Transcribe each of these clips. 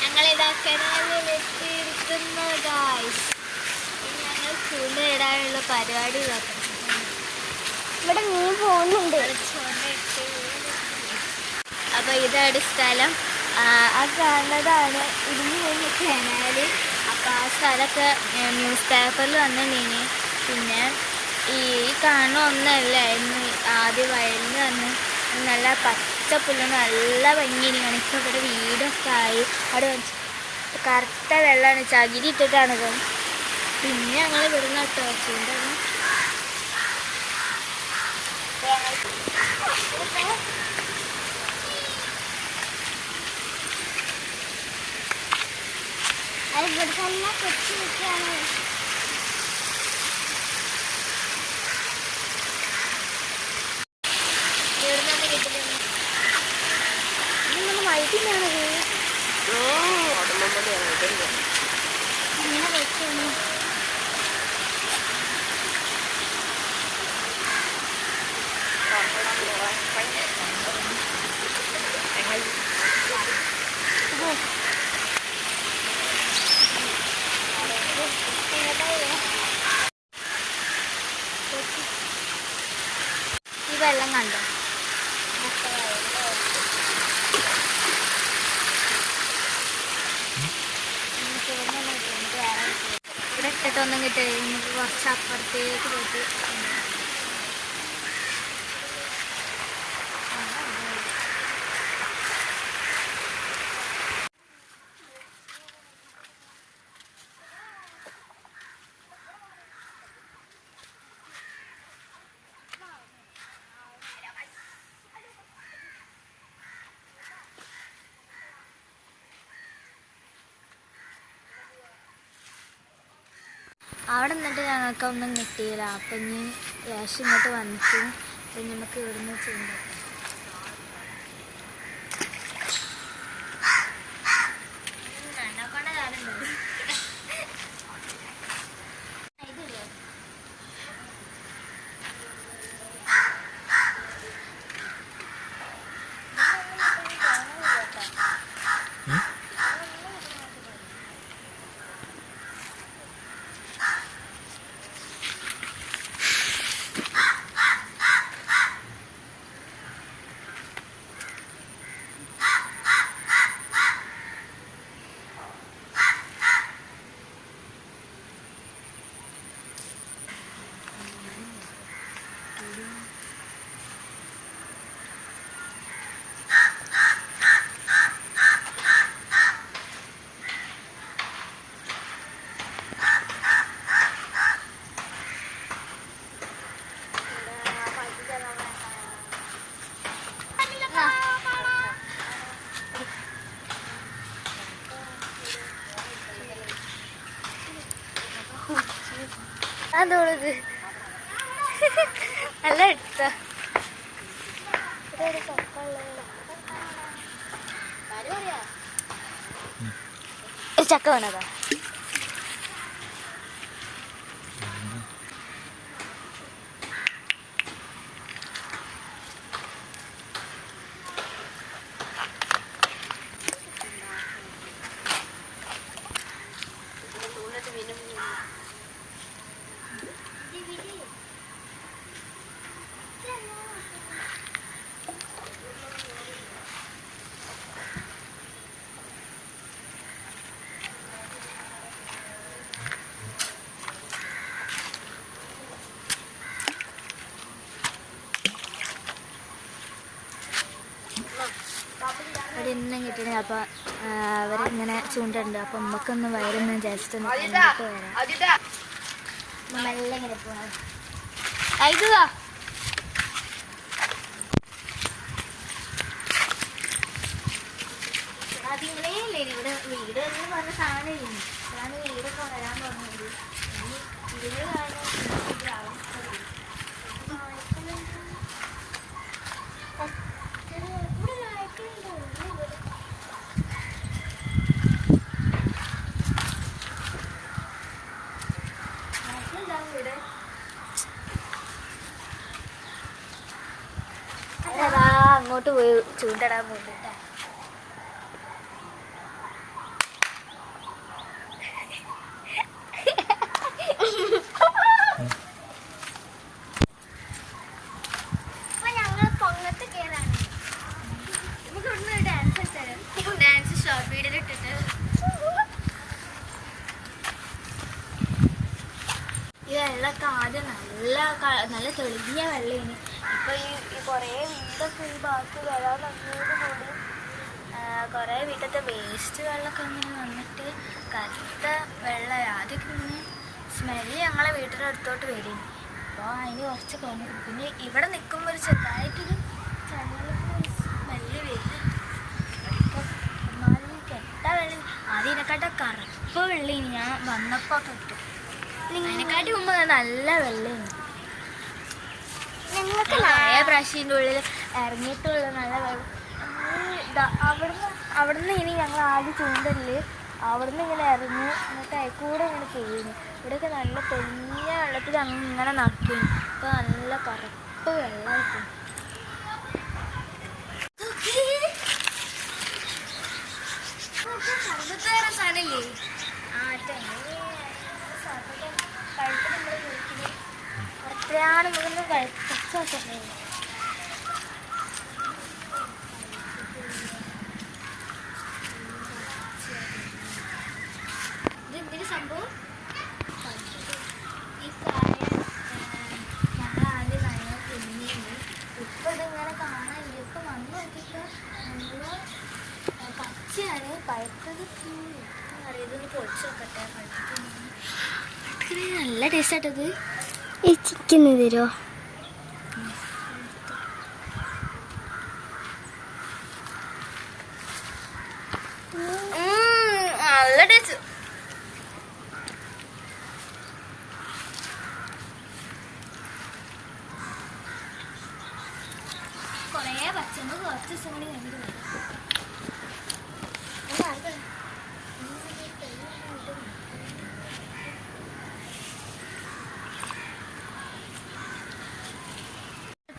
ഞങ്ങളിതാ കിണറിലെത്തിയിരിക്കുന്നു ഗായ്സ് ഞങ്ങൾ ചൂണ്ടയിടാനുള്ള പരിപാടി ഇവിടെ മീൻ പോകുന്നുണ്ട്. അപ്പൊ ഇതാണ് സ്ഥലം. ആ കാണുന്നതാണ് ഇടിഞ്ഞു കഴിഞ്ഞ അപ്പൊ ആ സ്ഥലമൊക്കെ ന്യൂസ് പേപ്പറിൽ വന്നിട്ടുണ്ടെങ്കിൽ പിന്നെ ഈ കാണുന്ന ഒന്നല്ലായിരുന്നു ആദ്യം വയലിൽ വന്ന് നല്ല പച്ചപ്പുല്ല് നല്ല ഭംഗിയാണ് ഇപ്പം ഇവിടെ വീടൊക്കെ ആയി. അവിടെ കറുത്ത വെള്ളമാണ് ചകിരി ഇട്ടിട്ടാണ് പിന്നെ ഞങ്ങൾ ഇവിടുന്ന് കേട്ടോ ചൂണ്ടാണ് അത് ഇവിടെ തന്നെ കൊച്ചു നിൽക്കുകയാണ് എവിടുന്നാണ് കിട്ടുന്നത് ഇതൊന്നും വൈകിട്ടാണത് ഇങ്ങനെ വെച്ചു ഈ വെള്ളം കണ്ടോ ഇട്ടിട്ടൊന്നും കിട്ടില്ല കുറച്ച് അപ്പുറത്തേക്ക് പോയിട്ട് അവിടെ നിന്നിട്ട് ഞങ്ങൾക്കൊന്നും കിട്ടിയില്ല. അപ്പം ഇനി ക്യാഷ് ഇങ്ങോട്ട് വന്നിട്ട് അപ്പം നമുക്ക് ഇവിടുന്ന് ചെയ്യാം അതോളത് നല്ല എടുത്ത. ചക്ക വേണതാ അവിടെ ഇന്നും കിട്ടണേ അപ്പോൾ അവരിങ്ങനെ ചൂണ്ടുണ്ട്. അപ്പോൾ നമുക്കൊന്ന് വയറുന്ന ജസ്റ്റ് ഒന്ന് കണ്ടിട്ട് വരാം. അതിതാ മെല്ലെ ഇങ്ങനെ പോകാം ഇതാ അതിങ്ങളേ ഇല്ലേ? ഇവിടെ വീട് എന്ന് പറഞ്ഞ സാധനം ഞാൻ വീടൊക്കെ വരാൻ തുടങ്ങിയത് ഇതിന് കാരണം അങ്ങോട്ട് പോയി ചൂണ്ടിടാൻ പോകുന്നുണ്ട് ഇതെല്ലാം ഈ വെള്ളമൊക്കെ ആദ്യം നല്ല നല്ല തെളിഞ്ഞ വെള്ളമാണ് ഈ കുറേ വീടൊക്കെ ഈ ഭാഗത്ത് വരാൻ വന്നതോടുകൂടി കുറേ വീട്ടത്തെ വേസ്റ്റ് വെള്ളമൊക്കെ അങ്ങനെ വന്നിട്ട് കറുത്ത വെള്ളം. ആദ്യമൊക്കെ ഇങ്ങനെ സ്മെല്ല് ഞങ്ങളെ വീട്ടിന്റെ അടുത്തോട്ട് വരും. അപ്പോൾ അതിന് കുറച്ച് കൊണ്ട് പിന്നെ ഇവിടെ നിൽക്കുമ്പോൾ ഒരു ചെറുതായിട്ടൊരു സ്മെല്ല് വരും. ഇപ്പൊ എന്നാലും കെട്ട വെള്ളം ആദ്യം ഇതിനെക്കാട്ടും കറുപ്പ് വെള്ളിന് ഞാൻ വന്നപ്പോൾ കിട്ടും അതിനെക്കാട്ടി മുമ്പ് നല്ല വെള്ളമാണ് നിങ്ങൾക്ക് കുറേ പ്രാവശ്യത്തിന്റെ ഉള്ളിൽ ഇറങ്ങിയിട്ടുള്ള നല്ല അവിടുന്ന് അവിടുന്ന് ഇനി ഞങ്ങൾ ആദ്യം ചൂണ്ടൽ അവിടുന്ന് ഇങ്ങനെ ഇറങ്ങി എന്നിട്ട് അയക്കൂടെ ഇങ്ങനെ ചെയ്യുന്നു. ഇവിടെയൊക്കെ നല്ല തെളിഞ്ഞ വെള്ളത്തിൽ അങ്ങനെ ഇങ്ങനെ നടക്കുന്നു. അപ്പോൾ നല്ല കറുപ്പ് വെള്ളമായിട്ട് പഴുത്തത് നല്ല ടേസ്റ്റ് ആട്ടത് ഈ ചിക്കൻ തരുമോ നല്ല ടേസ്റ്റ് കൊറേ പച്ചമ്പ് കുറച്ച് ദിവസം കൂടി കഴിഞ്ഞിട്ട് വരും. ഒന്ന് ആർക്ക്?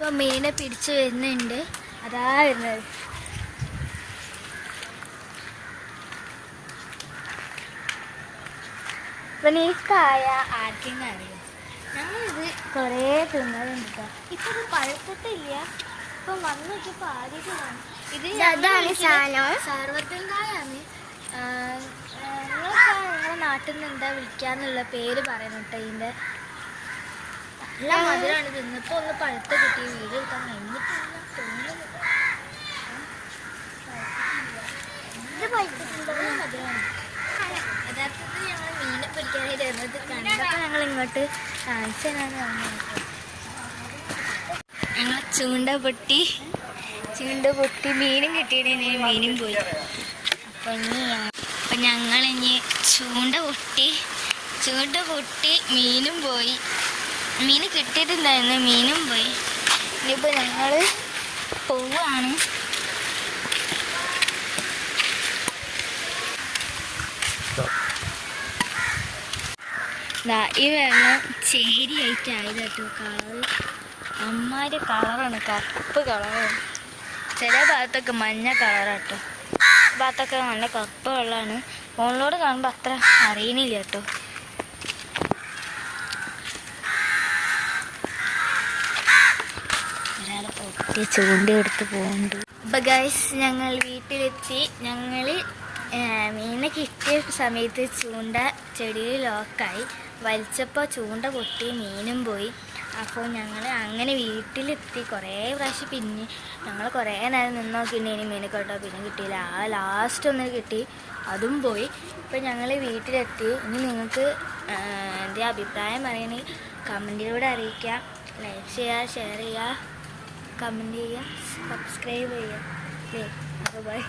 ഇപ്പൊ മീനെ പിടിച്ചു വരുന്നുണ്ട്. അതാ വരുന്നത്. ഇപ്പം ഈ കായ ആർക്കും അറിയാം? ഞങ്ങളിത് കുറേ തിന്നലുണ്ട് ഇപ്പൊ ഇത് പഴുത്തിട്ടില്ല. ഇപ്പൊ വന്ന് നോക്കിയപ്പോ ആദ്യമായിട്ട് ഇത് അതാണ് സാധനം. സർവത്തൻ കായാണ് നിങ്ങളൊക്കെ നിങ്ങളെ നാട്ടിൽ നിന്ന് എന്താ വിളിക്കാന്നുള്ള പേര് പറയുന്നുട്ടോ ഇതിന്റെ? ഒന്ന് വീട് ഞങ്ങൾ കണ്ടപ്പോൾ ഇങ്ങോട്ട് ചൂണ്ട പൊട്ടി ചൂണ്ട പൊട്ടി മീനും കിട്ടിയിട്ട് മീനും പോയി. അപ്പം ഇനി അപ്പം ഞങ്ങൾ ഇനി ചൂണ്ട പൊട്ടി ചൂണ്ട പൊട്ടി മീനും പോയി. മീൻ കിട്ടിയിട്ടുണ്ടായിരുന്നു മീനും പോയി. ഇനിയിപ്പോൾ ഞങ്ങൾ പോവാണ് ഈ ഈ ചേരി ആയിട്ട് കേട്ടോ കളറ് അമ്മാര് കളറാണ് കറുപ്പ് കളറാണ് ചില ഭാഗത്തൊക്കെ മഞ്ഞ കളറാട്ടോ ഭാഗത്തൊക്കെ നല്ല കറുപ്പ് വെള്ളമാണ് ഫോണിലോട് കാണുമ്പോൾ അത്ര അറിയണില്ല കേട്ടോ. ഒരാളെ ചൂണ്ട ചൂണ്ടി എടുത്ത് പോകുന്നുണ്ട്. അപ്പം ഗൈസ് ഞങ്ങൾ വീട്ടിലെത്തി. ഞങ്ങൾ മീനെ കിട്ടിയ സമയത്ത് ചൂണ്ട ചെടിയിൽ ലോക്കായി വലിച്ചപ്പോൾ ചൂണ്ട പൊട്ടി മീനും പോയി. അപ്പോൾ ഞങ്ങൾ അങ്ങനെ വീട്ടിലെത്തി. കുറേ പ്രാവശ്യം പിന്നെ ഞങ്ങൾ കുറേ നേരം നിന്ന് നോക്കിയിട്ടുണ്ടെങ്കിൽ മീൻ കേട്ടോ പിന്നെ കിട്ടിയില്ല. ആ ലാസ്റ്റ് ഒന്ന് കിട്ടി. അതും പോയി. ഇപ്പം ഞങ്ങൾ വീട്ടിലെത്തി. ഇനി നിങ്ങൾക്ക് എന്റെ അഭിപ്രായം പറയണേ? കമന്റിലൂടെ അറിയിക്കാം. ലൈക്ക് ചെയ്യുക ഷെയർ ചെയ്യുക കമന്റ് ചെയ്യുക സബ്സ്ക്രൈബ് ചെയ്യുക അല്ലേ ബൈ